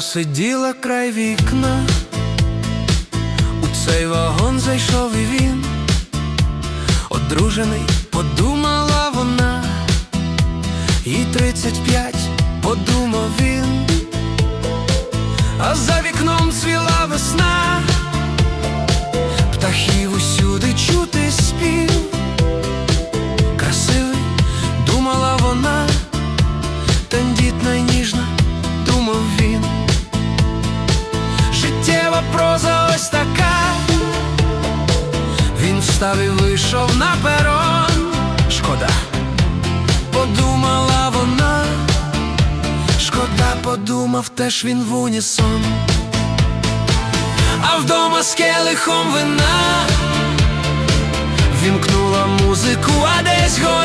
Сиділа край вікна, у цей вагон зайшов і він, одружений, подумала вона, їй тридцять п'ять, подумав він, а за вікном цвіла весна, Життєва проза ось така. Він встав і вийшов на перон. Шкода, подумала вона. Шкода, подумав теж він в унісон. А вдома з келихом вина Вімкнула музику, а десь горить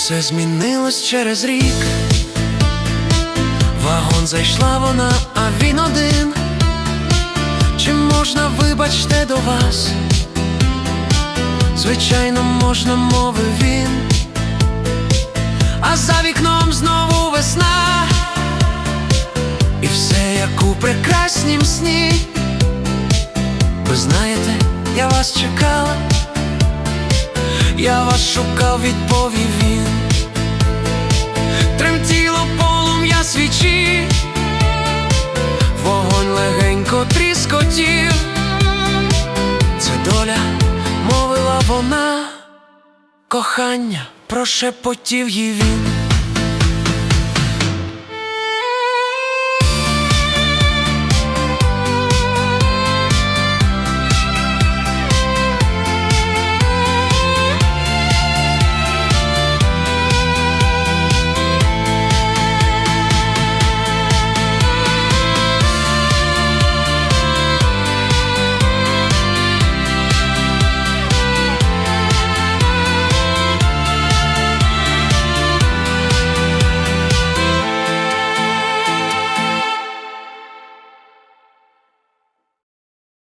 Усе змінилось через рік. Вагон зайшла вона, а він один. Чи можна, вибачте, до вас? Звичайно, можна, мовив він. А за вікном знову весна. І все як у прекраснім сні. Ви знаєте, я вас чекала. Я вас шукав, відповів він. Тремтіло полум'я свічі, вогонь легенько тріскотів. Це доля, мовила вона, кохання, прошепотів їй він.